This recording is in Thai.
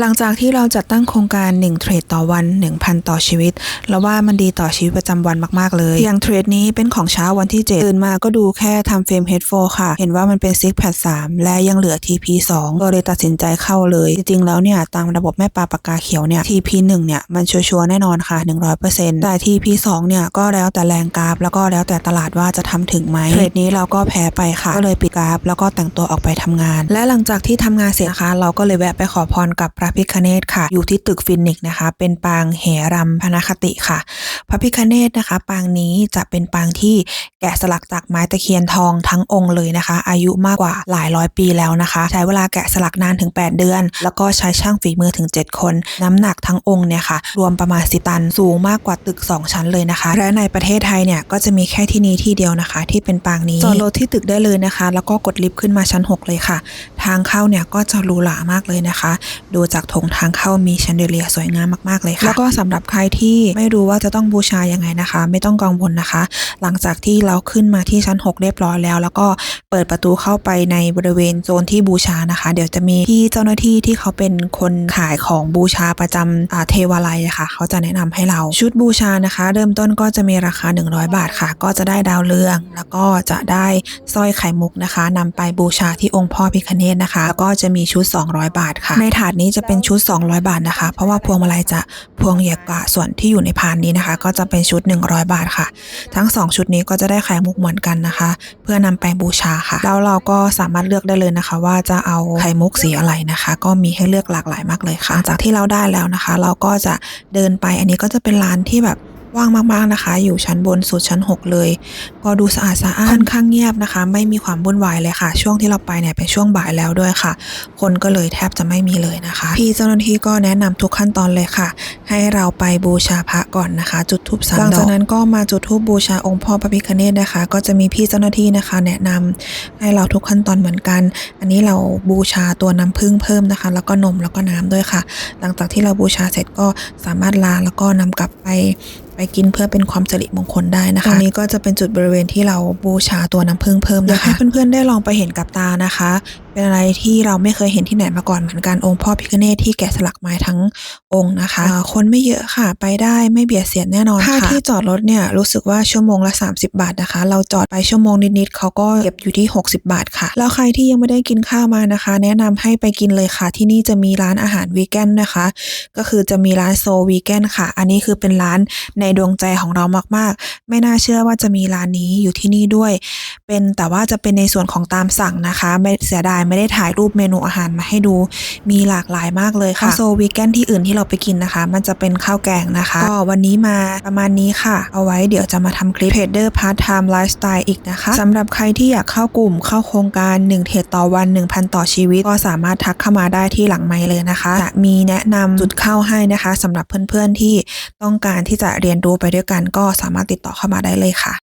หลังจากที่เราจัดตั้งโครงการ 1 เทรดต่อวัน 1,000 ต่อชีวิต แล้วว่ามันดีต่อชีวิตประจำวันมาก ๆ เลย อย่างเทรดนี้เป็นของเช้าวันที่ 7 ตื่นมาก็ดูแค่ทำเฟรม H4 ค่ะ เห็นว่ามันเป็น Six Pad 3และยังเหลือ TP 2ก็เลยตัดสินใจเข้าเลย จริง ๆ แล้วเนี่ย ตามระบบแม่ปลาปากกาเขียวเนี่ย TP 1เนี่ย มันชัวร์แน่นอนค่ะ 100%แต่ TP 2เนี่ย ก็แล้วแต่แรงกราฟ แล้วก็แล้วแต่ตลาดว่าจะทำถึงไหมเทรดนี้เราก็แพ้ไปค่ะ ก็เลยปิดกราฟ แล้วก็แต่งตัวออกไปทำงาน และหลังจากที่ทำงานเสร็จนะคะเราก็เลยแวะไปขอพรกับพระพิคเนตค่ะ อยู่ที่ตึกฟินิกส์นะคะ เป็นปางเหรำพนคติค่ะ พระพิคเนตนะคะ ปางนี้จะเป็นปางที่แกะสลักจากไม้ตะเคียนทองทั้งองค์เลยนะคะ อายุมากกว่าหลายร้อยปีแล้วนะคะ ใช้เวลาแกะสลักนานถึง 8 เดือน แล้วก็ใช้ช่างฝีมือถึง 7 คน น้ำหนักทั้งองค์เนี่ยค่ะ รวมประมาณ10ตัน สูงมากกว่าตึก 2 ชั้นเลยนะคะ และในประเทศไทยเนี่ยก็จะมีแค่ที่นี้ที่เดียวนะคะ ที่เป็นปางนี้จอดรถที่ตึกได้เลยนะคะ แล้วก็กดลิฟต์ขึ้นมาชั้น 6 เลยค่ะ ทางเข้าเนี่ยก็จะหรูหรามากเลยนะคะ ดูจากถงทางเข้ามีแชนเดเลียสวยงามมากๆเลยค่ะ แล้วก็สำหรับใครที่ไม่รู้ว่าจะต้องบูชายังไงนะคะ ไม่ต้องกังวลนะคะ หลังจากที่เราขึ้นมาที่ชั้น 6 เรียบร้อยแล้ว แล้วก็เปิดประตูเข้าไปในบริเวณโซนที่บูชานะคะ เดี๋ยวจะมีพี่เจ้าหน้าที่ที่เขาเป็นคนขายของบูชาประจำอ่าเทวาลัยะค่ะ เขาจะแนะนำให้เราชุดบูชานะคะ เริ่มต้นก็จะมีราคา 100 บาทค่ะ ก็จะได้ดาวเรือง แล้วก็จะได้สร้อยไข่มุกนะคะนำไปบูชาที่องค์พ่อพิคเนตนะคะ ก็จะมีชุด 200 บาทค่ะ ในถาดนี้จะเป็นชุด 200 บาทนะคะ เพราะว่าพวงมาลัยจะพวงใหญ่กว่าส่วนที่อยู่ในพานนี้นะคะ ก็จะเป็นชุด 100 บาทค่ะ ทั้ง 2 ชุดนี้ก็จะได้ไข่มุกเหมือนกันนะคะ เพื่อนำไปบูชาค่ะ แล้วเราก็สามารถเลือกได้เลยนะคะ ว่าจะเอาไข่มุกสีอะไรนะคะ ก็มีให้เลือกหลากหลายมากเลยค่ะ จากที่เราได้แล้วนะคะ เราก็จะเดินไปอันนี้ก็จะเป็นร้านที่แบบ ว่างมากๆนะคะ อยู่ชั้นบนสุดชั้น 6 เลย ก็ดูสะอาดสะอ้านค่อนข้างเงียบนะคะ ไม่มีความวุ่นวายเลยค่ะ ช่วงที่เราไปเนี่ยเป็นช่วงบ่ายแล้วด้วยค่ะ คนก็เลยแทบจะไม่มีเลยนะคะ พี่เจ้าหน้าที่ก็แนะนำทุกขั้นตอนเลยค่ะ ให้เราไปบูชาพระก่อนนะคะ จุดธูปสามดอกหลังจากนั้นก็มาจุดธูปบูชาองค์พ่อพระพิฆเนศนะคะ ก็จะมีพี่เจ้าหน้าที่นะคะ แนะนำให้เราทุกขั้นตอนเหมือนกัน อันนี้เราบูชาตัวน้ำผึ้งเพิ่มนะคะ แล้วก็นมแล้วก็น้ำด้วยค่ะ หลังจากที่เราบูชาเสร็จก็สามารถลาแล้วก็นำกลับไป ไปกินเพื่อเป็นความสิริมงคลได้นะคะตรงนี้ก็จะเป็นจุดบริเวณที่เราบูชาตัวน้ำผึ้งเพิ่มนะคะให้เพื่อนๆได้ลองไปเห็นกับตานะคะ เป็นอะไรที่เราไม่เคยเห็นที่ไหนมาก่อนเหมือนกันองค์พ่อพิฆเนศที่แกะสลักไม้ทั้งองค์นะคะ คนไม่เยอะค่ะไปได้ไม่เบียดเสียดแน่นอนค่ะค่าที่จอดรถเนี่ยรู้สึกว่าชั่วโมงละ 30 บาทนะคะ เราจอดไปชั่วโมงนิดๆเขาก็เก็บอยู่ที่ 60 บาทค่ะ แล้วใครที่ยังไม่ได้กินข้าวมานะคะ แนะนำให้ไปกินเลยค่ะ ที่นี่จะมีร้านอาหารวีแกนนะคะ ก็คือจะมีร้านโซวีแกนค่ะ อันนี้คือเป็นร้านในดวงใจของเรามากๆ ไม่น่าเชื่อว่าจะมีร้านนี้อยู่ที่นี่ด้วย เป็นแต่ว่าจะเป็นในส่วนของตามสั่งนะคะ ไม่เสียดายไม่ได้ถ่ายรูปเมนูอาหารมาให้ดู มีหลากหลายมากเลยค่ะโซวีแกนที่อื่นที่เราไปกินนะคะ มันจะเป็นข้าวแกงนะคะก็วันนี้มาประมาณนี้ค่ะ เอาไว้เดี๋ยวจะมาทำคลิปเทรดเดอร์พาร์ทไทม์ไลฟ์สไตล์อีกนะคะสำหรับใครที่อยากเข้ากลุ่มเข้าโครงการ 1 เทรดต่อวัน 1,000 ต่อชีวิต ก็สามารถทักเข้ามาได้ที่หลังไมค์เลยนะคะจะมีแนะนำจุดเข้าให้นะคะสำหรับเพื่อนๆที่ต้องการที่จะเรียนรู้ไปด้วยกันก็สามารถติดต่อเข้ามาได้เลยค่ะ